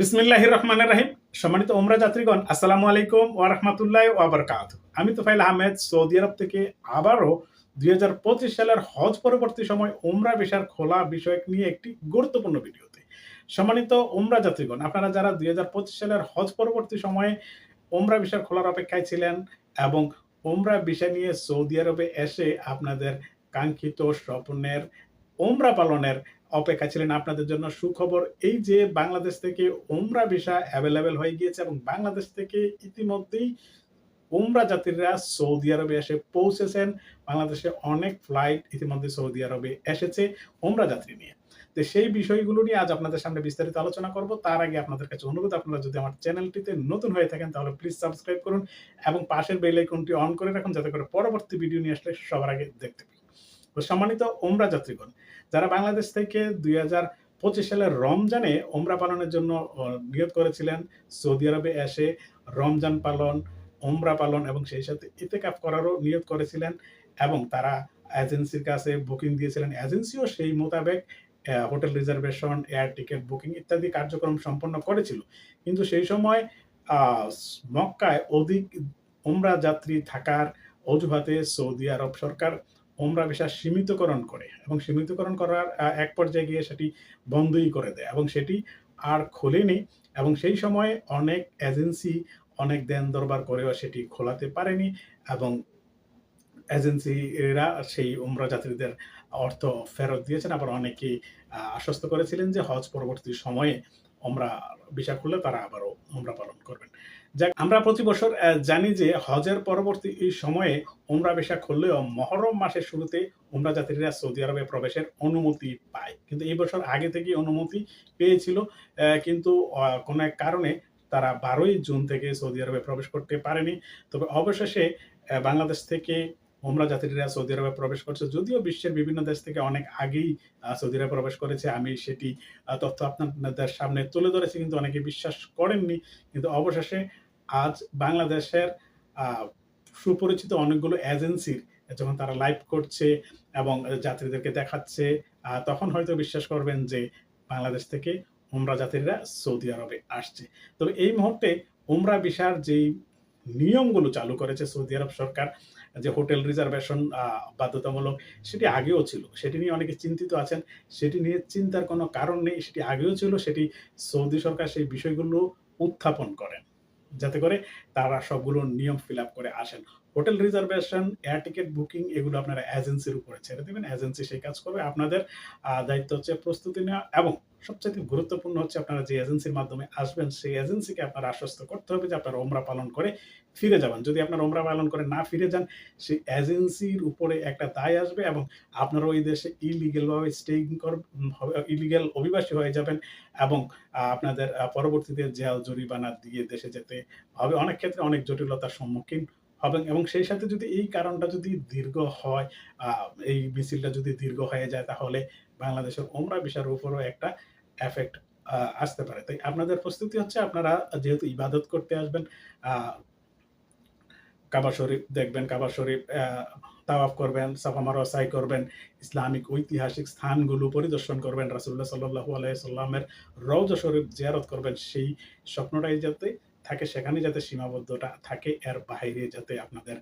বিসমিল্লাহ রহমান রাহিম। সম্মানিত ওমরা যাত্রীগণ, আসসালামু আলাইকুম ওয়া রাহমাতুল্লাহ ওয়া বারাকাতুহু। আমি তোফাইল আহমেদ, সৌদি আরব থেকে আবারও দুই হাজার পঁচিশ সালের হজ পরবর্তী সময় ওমরা ভিসার খোলা বিষয়ক নিয়ে একটি গুরুত্বপূর্ণ ভিডিওতে। সম্মানিত ওমরা যাত্রীগণ, আপনারা যারা দুই হাজার পঁচিশ সালের হজ পরবর্তী সময়ে ওমরা ভিসার খোলার অপেক্ষায় ছিলেন এবং ওমরা ভিসা নিয়ে সৌদি আরবে এসে আপনাদের কাঙ্ক্ষিত স্বপ্নের ওমরা পালনের অপেক্ষা ছিলেন আপনাদের জন্য সুখবর। এই যে বাংলাদেশ থেকে ওমরা ভিসা অ্যাভেলেবেল হয়ে গিয়েছে এবং বাংলাদেশ থেকে ইতিমধ্যেই ওমরা যাত্রীরা সৌদি আরবে এসে পৌঁছেছেন। বাংলাদেশে অনেক ফ্লাইট ইতিমধ্যে সৌদি আরবে এসেছে ওমরা যাত্রী নিয়ে। তো সেই বিষয়গুলো নিয়ে আজ আপনাদের সামনে বিস্তারিত আলোচনা করব। তার আগে আপনাদের কাছে অনুরোধ, আপনারা যদি আমার চ্যানেলটিতে নতুন হয়ে থাকেন, তাহলে প্লিজ সাবস্ক্রাইব করুন এবং পাশের বেল আইকনটি অন করে রাখুন, যাতে করে পরবর্তী ভিডিও নিয়ে আসলে সবার আগে দেখতে তো সম্মানিত ওমরা যাত্রীগণ, যারা বাংলাদেশ থেকে দুই হাজার পঁচিশ সালের রমজানে ওমরা পালনের জন্য নিয়ত করেছিলেন, সৌদি আরবে এসে রমজান পালন, ওমরা পালন এবং সেই সাথে ইতেকাফ করারও নিয়োগ করেছিলেন এবং তারা এজেন্সির কাছে বুকিং দিয়েছিলেন। এজেন্সিও সেই মোতাবেক hotel reservation air ticket booking ইত্যাদি কার্যক্রম সম্পন্ন করেছিল। কিন্তু সেই সময় মক্কায় অধিক ওমরা যাত্রী থাকার অজুহাতে সৌদি আরব সরকার ওমরা ভিসা সীমিতকরণ করে এবং সীমিতকরণ করার এক পর্যায়ে গিয়ে সেটি বন্ধই করে দেয় এবং সেটি আর খোলেনি এবং সেই সময়ে অনেক এজেন্সি অনেক দেন দরবার করেও সেটি খোলাতে পারেনি এবং এজেন্সিরা সেই উমরা যাত্রীদের অর্থ ফেরত দিয়েছেন। আবার অনেকেই আশ্বস্ত করেছিলেন যে হজ পরবর্তী সময়ে ওমরা ভিসা খুললে তারা আবারও ওমরা পালন করবেন। আমরা প্রতি বছর জানি যে হজের পরবর্তী এই সময়ে ওমরা ভিসা খুললেও মহরম মাসের শুরুতে ওমরা যাত্রীরা সৌদি আরবে প্রবেশের অনুমতি পায়। কিন্তু এই বছর আগে থেকেই অনুমতি পেয়েছিল কিন্তু কোনো এক কারণে তারা বারোই জুন থেকে সৌদি আরবে প্রবেশ করতে পারেনি। তবে অবশেষে বাংলাদেশ থেকে ওমরা যাত্রীরা সৌদি আরবে প্রবেশ করছে। যদিও বিশ্বের বিভিন্ন দেশ থেকে অনেক আগেই সৌদি আরবে প্রবেশ করেছে, আমি সেটি তথ্য আপনাদের সামনে তুলে ধরেছি, কিন্তু অনেকে বিশ্বাস করেননি। কিন্তু অবশেষে আজ বাংলাদেশের সুপরিচিত অনেকগুলো এজেন্সির যখন তারা লাইভ করছে এবং যাত্রীদেরকে দেখাচ্ছে তখন হয়তো বিশ্বাস করবেন যে বাংলাদেশ থেকে উমরা যাত্রীরা সৌদি আরবে আসছে। তবে এই মুহূর্তে উমরা বিশার যেই নিয়মগুলো চালু করেছে সৌদি আরব সরকার, যে হোটেল রিজার্ভেশন বাধ্যতামূলক, সেটি আগেও ছিল। সেটি নিয়ে অনেকে চিন্তিত আছেন। সেটি নিয়ে চিন্তার কোনো কারণ নেই। সেটি আগেও ছিল। সেটি সৌদি সরকার সেই বিষয়গুলো উত্থাপন করেন। যাতে করে তারা সবগুলো নিয়ম ফিল করে আসেন। Hotel reservation, air ticket booking এগুলো আপনারা এজেন্সির উপরে ছেড়ে দেবেন। এজেন্সি সেই কাজ করবে। আপনাদের দায়িত্ব হচ্ছে প্রস্তুতি নেওয়া এবং সবচেয়ে গুরুত্বপূর্ণ হচ্ছে আপনারা যে এজেন্সির মাধ্যমে আসবেন, সেই এজেন্সিকে আপনারা আশ্বস্ত করতে হবে যে আপনারা ওমরা পালন করে ফিরে যাবেন। যদি আপনারা ওমরা পালন করে না ফিরে যান, সেই এজেন্সির উপরে একটা দায় আসবে এবং আপনারা ওই দেশে ইলিগেলভাবে স্টেইং কর ইলিগেল অভিবাসী হয়ে যাবেন এবং আপনাদের পরবর্তীতে জেল, জরিমানা দিয়ে দেশে যেতে হবে। অনেক ক্ষেত্রে অনেক জটিলতার সম্মুখীন হবেন এবং সেই সাথে যদি এই কারণটা যদি দীর্ঘ হয় এই মিছিলটা যদি দীর্ঘ হয়ে যায়, তাহলে বাংলাদেশের ওমরা বিষয়ের উপরও একটা এফেক্ট আসতে পারে। তাই আপনাদের প্রস্তুতি হচ্ছে আপনারা যেহেতু ইবাদত করতে আসবেন কাবা শরীফ দেখবেন, কাবা শরীফ তাওয়াফ করবেন, সাফা মারোয়া সাই করবেন, ইসলামিক ঐতিহাসিক স্থানগুলো পরিদর্শন করবেন রাসুল্লাহ সাল্লাহু আলাইসাল্লামের রওজা শরীফ জিয়ারত করবেন, সেই স্বপ্নটাই যাতে থাকে সেখানে যাতে সীমাবদ্ধতা থাকে এর বাইরে যাতে আপনাদের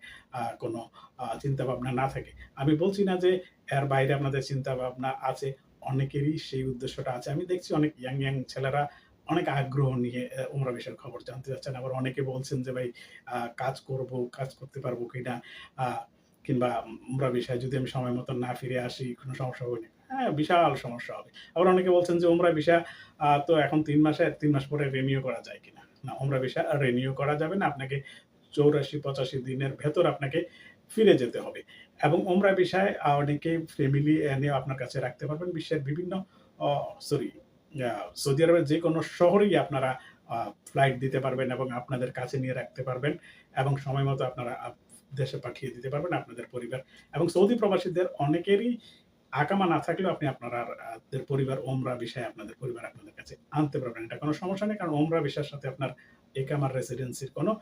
কোনো আহ, চিন্তা ভাবনা না থাকে। আমি বলছি না যে এর বাইরে আপনাদের চিন্তা ভাবনা আছে অনেকেরই সেই উদ্দেশ্যটা আছে। আমি দেখছি অনেক ইয়াং ইয়াং ছেলেরা অনেক আগ্রহ নিয়ে উমরা বিষয়ের খবর জানতে চাচ্ছেন আবার অনেকে বলছেন যে ভাই কাজ করব কাজ করতে পারব কিনা কিংবা উমরা বিষয়ে যদি আমি সময় মতো না ফিরে আসি কোনো সমস্যা হবে না হ্যাঁ বিশাল সমস্যা হবে। আবার অনেকে বলছেন যে উমরা বিষয় তো এখন তিন মাসে তিন মাস পরে রিনিউ করা যায় কিনা উমরা বিষয় রিনিউ করা যাবে না। আপনাকে চৌরাশি, পঁচাশি দিনের ভেতর আপনাকে ফিরে যেতে হবে। এবং ওমরা বিষয় অনেকে ফ্যামিলি নিয়ে আপনার কাছে রাখতে পারবেন। বিশ্বের বিভিন্ন সরি সৌদি আরবের যে কোনো শহরেই আপনারা ফ্লাইট দিতে পারবেন এবং আপনাদের কাছে নিয়ে রাখতে পারবেন এবং সময় মতো আপনারা দেশে পাঠিয়ে দিতে পারবেন আপনাদের পরিবার। এবং সৌদি প্রবাসীদের অনেকেরই আকামা না থাকলেও আপনি আপনার আর পরিবার ওমরা বিষয়ে আপনাদের পরিবার আপনাদের কাছে আনতে পারবেন। এটা কোনো সমস্যা নেই, কারণ ওমরা বিষয়ের সাথে আপনার একামার রেসিডেন্সির কোনো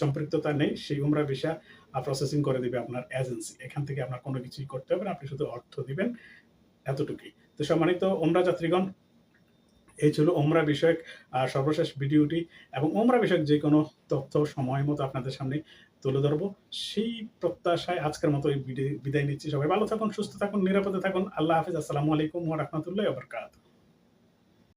সম্পৃক্ততা নেই। সেই উমরা ভিসা প্রসেসিং করে দিবে আপনার এজেন্সি এখান থেকে আপনার কোনো কিছুই করতে হবে না, আপনি শুধু অর্থ দিবেন, এতটুকুই। তো সম্মানিত ওমরা যাত্রীগণ এই ছিল ওমরা বিষয়ক সর্বশেষ ভিডিওটি এবং ওমরা বিষয়ক যে কোনো তথ্য সময় মতো আপনাদের সামনে তুলে ধরবো। সেই প্রত্যাশায় আজকের মতো এই বিদায় নিচ্ছি। সবাই ভালো থাকুন, সুস্থ থাকুন, নিরাপদে থাকুন। আল্লাহ হাফিজ আসসালামু আলাইকুম ওয়া রাহমাতুল্লাহি ওয়া বারাকাতুহু।